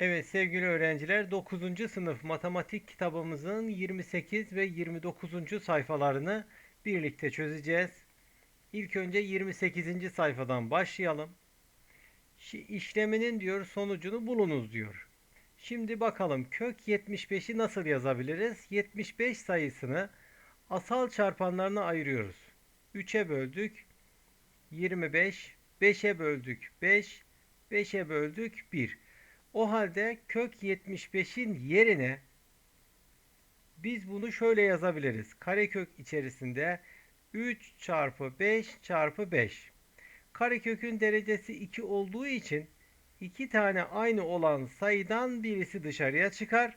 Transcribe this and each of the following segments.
Evet sevgili öğrenciler 9. sınıf matematik kitabımızın 28 ve 29. sayfalarını birlikte çözeceğiz. İlk önce 28. sayfadan başlayalım. İşleminin diyor sonucunu bulunuz diyor. Şimdi bakalım kök 75'i nasıl yazabiliriz? 75 sayısını asal çarpanlarına ayırıyoruz. 3'e böldük 25, 5'e böldük 5, 5'e böldük 1. O halde kök 75'in yerine biz bunu şöyle yazabiliriz. Karekök içerisinde 3 çarpı 5 çarpı 5. Karekökün derecesi 2 olduğu için iki tane aynı olan sayıdan birisi dışarıya çıkar.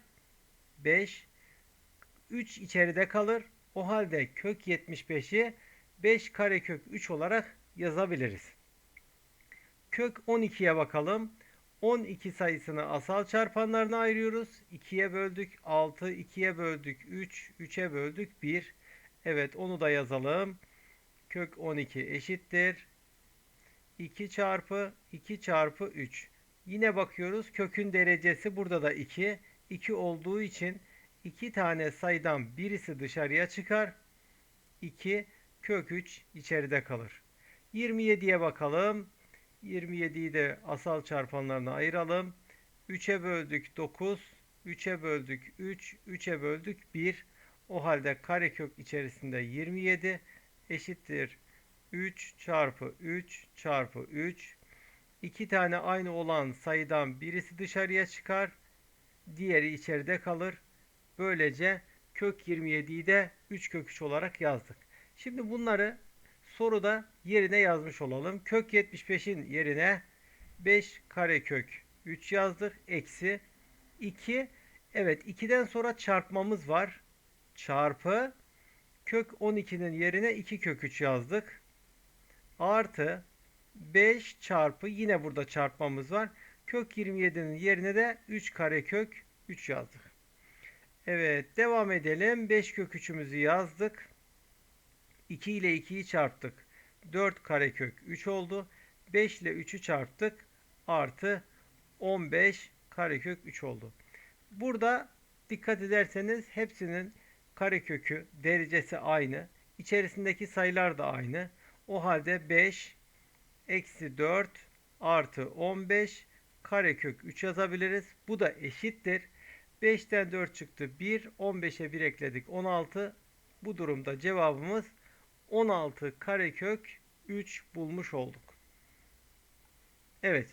5 3 içeride kalır. O halde kök 75'i 5 karekök 3 olarak yazabiliriz. Kök 12'ye bakalım. 12 sayısını asal çarpanlarına ayırıyoruz. 2'ye böldük 6, 2'ye böldük 3, 3'e böldük 1. Evet onu da yazalım. Kök 12 eşittir. 2 çarpı 2 çarpı 3. Yine bakıyoruz kökün derecesi burada da 2. 2 olduğu için 2 tane sayıdan birisi dışarıya çıkar. 2 kök 3 içeride kalır. 27'ye bakalım. 27'yi de asal çarpanlarına ayıralım. 3'e böldük 9, 3'e böldük 3, 3'e böldük 1. O halde karekök içerisinde 27 eşittir 3 çarpı 3 çarpı 3. İki tane aynı olan sayıdan birisi dışarıya çıkar. Diğeri içeride kalır. Böylece kök 27'yi de 3 kök 3 olarak yazdık. Şimdi bunları soruda yerine yazmış olalım. Kök 75'in yerine 5 karekök 3 yazdık. Eksi 2. Evet 2'den sonra çarpmamız var. Çarpı kök 12'nin yerine 2 kök 3 yazdık. Artı 5 çarpı yine burada çarpmamız var. Kök 27'nin yerine de 3 karekök 3 yazdık. Evet devam edelim. 5 kök 3'ümüzü yazdık. 2 ile 2'yi çarptık. 4 karekök 3 oldu. 5 ile 3'ü çarptık. Artı 15 karekök 3 oldu. Burada dikkat ederseniz hepsinin karekökü derecesi aynı. İçerisindeki sayılar da aynı. O halde 5 eksi 4 artı 15 karekök 3 yazabiliriz. Bu da eşittir. 5'ten 4 çıktı 1. 15'e 1 ekledik 16. Bu durumda cevabımız 16 karekök 3 bulmuş olduk. Evet.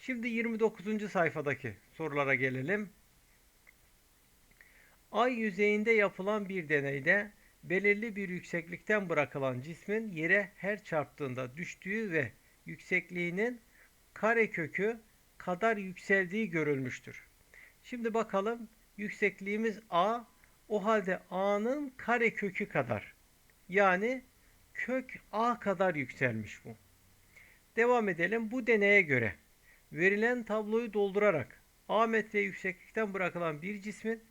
Şimdi 29. sayfadaki sorulara gelelim. Ay yüzeyinde yapılan bir deneyde belirli bir yükseklikten bırakılan cismin yere her çarptığında düştüğü ve yüksekliğinin karekökü kadar yükseldiği görülmüştür. Şimdi bakalım yüksekliğimiz a. O halde a'nın karekökü kadar. Yani kök a kadar yükselmiş bu. Devam edelim. Bu deneye göre verilen tabloyu doldurarak a metre yükseklikten bırakılan bir cismin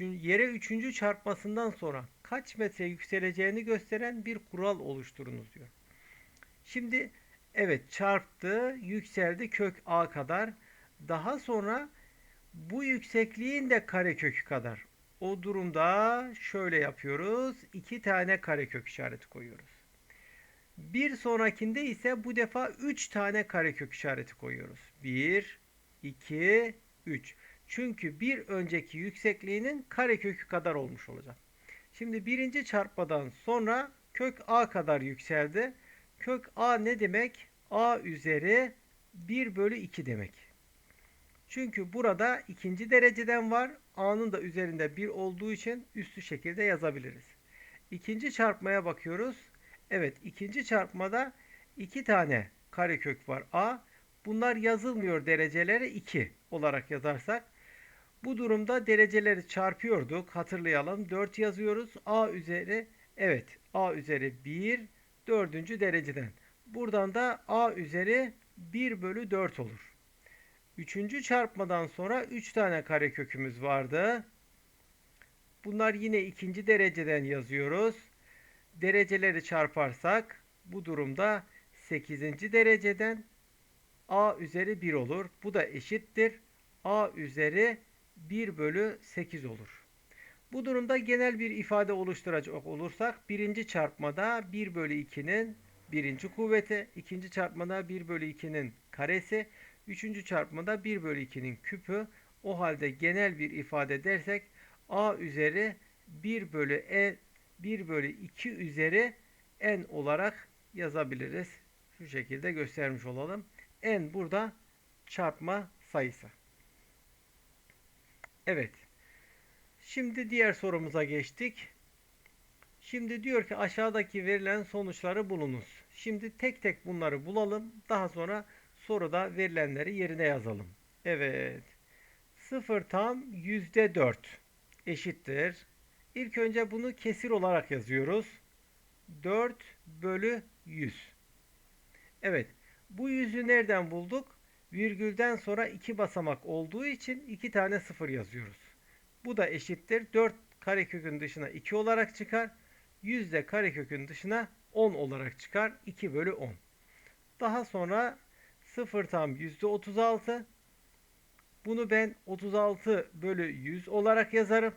yere üçüncü çarpmasından sonra kaç metre yükseleceğini gösteren bir kural oluşturunuz diyor. Şimdi evet çarptı, yükseldi kök a kadar. Daha sonra bu yüksekliğin de karekökü kadar. O durumda şöyle yapıyoruz. iki tane karekök işareti koyuyoruz. Bir sonrakinde ise bu defa 3 tane karekök işareti koyuyoruz. 1, 2, 3. Çünkü bir önceki yüksekliğinin karekökü kadar olmuş olacak. Şimdi birinci çarpmadan sonra kök a kadar yükseldi. Kök a ne demek? a üzeri 1 bölü 2 demek. Çünkü burada ikinci dereceden var. A'nın da üzerinde 1 olduğu için üstü şekilde yazabiliriz. İkinci çarpmaya bakıyoruz. Evet ikinci çarpmada iki tane karekök var A. Bunlar yazılmıyor dereceleri 2 olarak yazarsak. Bu durumda dereceleri çarpıyorduk. Hatırlayalım. 4 yazıyoruz. A üzeri evet A üzeri 1 dördüncü dereceden. Buradan da A üzeri 1 bölü 4 olur. Üçüncü çarpmadan sonra 3 tane karekökümüz vardı. Bunlar yine ikinci dereceden yazıyoruz. Dereceleri çarparsak bu durumda 8. dereceden a üzeri 1 olur. Bu da eşittir. a üzeri 1 bölü 8 olur. Bu durumda genel bir ifade oluşturacak olursak birinci çarpmada 1 bölü 2'nin birinci kuvveti, ikinci çarpmada 1 bölü 2'nin karesi, üçüncü çarpmada 1 bölü 2'nin küpü. O halde genel bir ifade dersek a üzeri 1 bölü e 1 bölü 2 üzeri n olarak yazabiliriz. Şu şekilde göstermiş olalım. n burada çarpma sayısı. Evet. Şimdi diğer sorumuza geçtik. Şimdi diyor ki aşağıdaki verilen sonuçları bulunuz. Şimdi tek tek bunları bulalım. Daha sonra soruda verilenleri yerine yazalım. Evet. 0 tam %4 eşittir. İlk önce bunu kesir olarak yazıyoruz. 4 bölü 100. Evet. Bu yüzü nereden bulduk? Virgülden sonra iki basamak olduğu için iki tane sıfır yazıyoruz. Bu da eşittir. 4 karekökün dışına 2 olarak çıkar. 100 de karekökün dışına 10 olarak çıkar. 2 bölü 10. Daha sonra 0 tam %36. Bunu ben 36 bölü 100 olarak yazarım.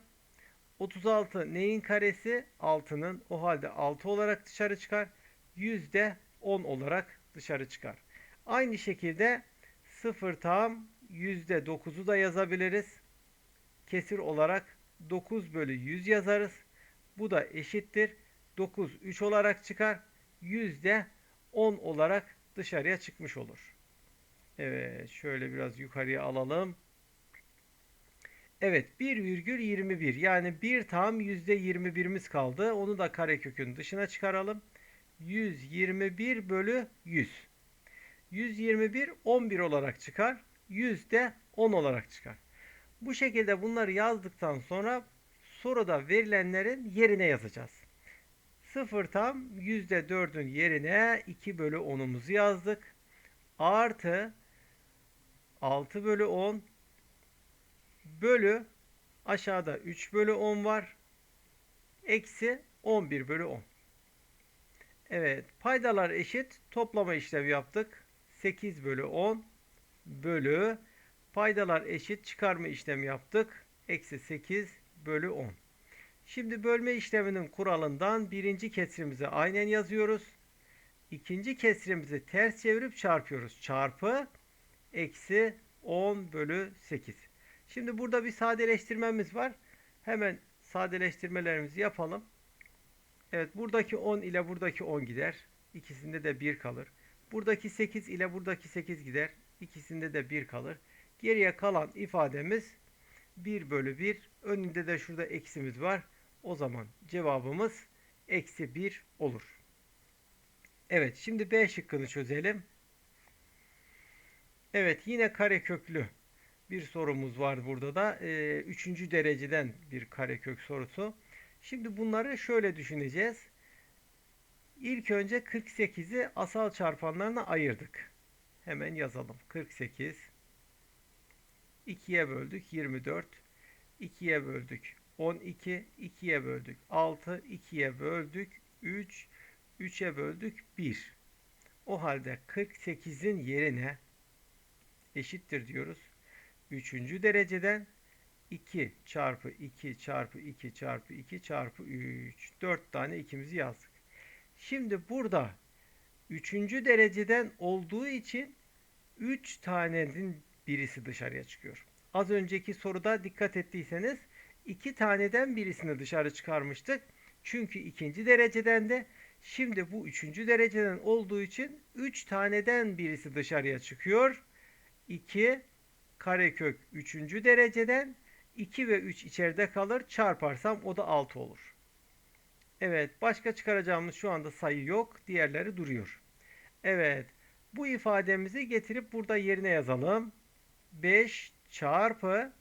36 neyin karesi? 6'nın. O halde 6 olarak dışarı çıkar. 100 de 10 olarak dışarı çıkar. Aynı şekilde 0 tam %9'u da yazabiliriz. Kesir olarak 9 bölü 100 yazarız. Bu da eşittir. 9 3 olarak çıkar. 100 de 10 olarak dışarıya çıkmış olur. Evet şöyle biraz yukarıya alalım. Evet 1,21 yani 1 tam %21'imiz kaldı. Onu da karekökün dışına çıkaralım. 121 bölü 100. 121 11 olarak çıkar. 100 de 10 olarak çıkar. Bu şekilde bunları yazdıktan sonra soruda verilenlerin yerine yazacağız. 0 tam %4'ün yerine 2 bölü 10'umuzu yazdık. Artı 6 bölü 10 bölü aşağıda 3 bölü 10 var. Eksi 11 bölü 10. Evet paydalar eşit toplama işlemi yaptık. 8 bölü 10 bölü paydalar eşit çıkarma işlemi yaptık. Eksi 8 bölü 10. Şimdi bölme işleminin kuralından birinci kesrimizi aynen yazıyoruz. İkinci kesrimizi ters çevirip çarpıyoruz. Çarpı eksi 10 bölü 8. Şimdi burada bir sadeleştirmemiz var. Hemen sadeleştirmelerimizi yapalım. Evet buradaki 10 ile buradaki 10 gider. İkisinde de 1 kalır. Buradaki 8 ile buradaki 8 gider. İkisinde de 1 kalır. Geriye kalan ifademiz 1 bölü 1. Önünde de şurada eksimiz var. O zaman cevabımız eksi 1 olur. Evet şimdi B şıkkını çözelim. Evet yine kareköklü bir sorumuz var burada da. Ee, üçüncü dereceden bir karekök sorusu. Şimdi bunları şöyle düşüneceğiz. İlk önce 48'i asal çarpanlarına ayırdık. Hemen yazalım. 48 2'ye böldük 24 2'ye böldük 12 2'ye böldük 6 2'ye böldük 3 3'e böldük 1. O halde 48'in yerine eşittir diyoruz. Üçüncü dereceden 2 çarpı 2 çarpı 2 çarpı 2 çarpı 3. 4 tane ikimizi yazdık. Şimdi burada üçüncü dereceden olduğu için 3 tanenin birisi dışarıya çıkıyor. Az önceki soruda dikkat ettiyseniz 2 taneden birisini dışarı çıkarmıştık. Çünkü ikinci dereceden de şimdi bu üçüncü dereceden olduğu için 3 taneden birisi dışarıya çıkıyor. 2 karekök 3. dereceden 2 ve 3 içeride kalır. Çarparsam o da 6 olur. Evet başka çıkaracağımız şu anda sayı yok. Diğerleri duruyor. Evet bu ifademizi getirip burada yerine yazalım. 5 çarpı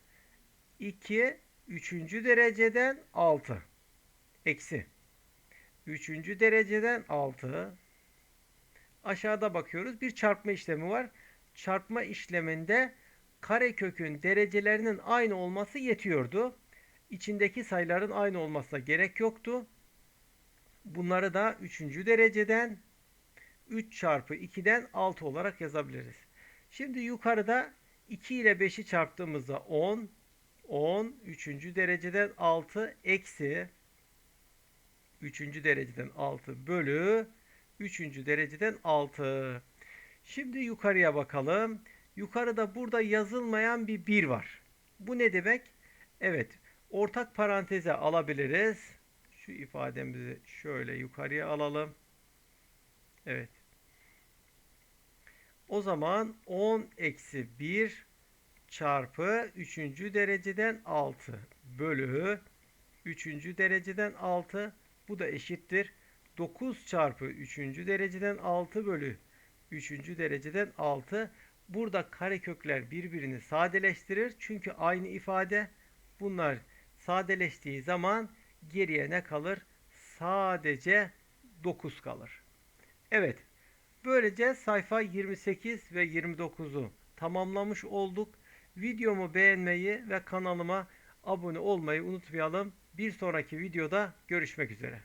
2 3. dereceden 6 eksi 3. dereceden 6 aşağıda bakıyoruz. Bir çarpma işlemi var. Çarpma işleminde karekökün derecelerinin aynı olması yetiyordu. İçindeki sayıların aynı olmasına gerek yoktu. Bunları da 3. dereceden 3 çarpı 2'den 6 olarak yazabiliriz. Şimdi yukarıda 2 ile 5'i çarptığımızda 10. 10 3. dereceden 6 eksi 3. dereceden 6 bölü 3. dereceden 6. Şimdi yukarıya bakalım. Yukarıda burada yazılmayan bir 1 var. Bu ne demek? Evet. Ortak paranteze alabiliriz. Şu ifademizi şöyle yukarıya alalım. Evet. O zaman 10 eksi 1 çarpı 3. dereceden 6 bölü 3. dereceden 6 bu da eşittir. 9 çarpı 3. dereceden 6 bölü 3. dereceden 6 burada karekökler birbirini sadeleştirir. Çünkü aynı ifade bunlar sadeleştiği zaman geriye ne kalır? Sadece 9 kalır. Evet. Böylece sayfa 28 ve 29'u tamamlamış olduk. Videomu beğenmeyi ve kanalıma abone olmayı unutmayalım. Bir sonraki videoda görüşmek üzere.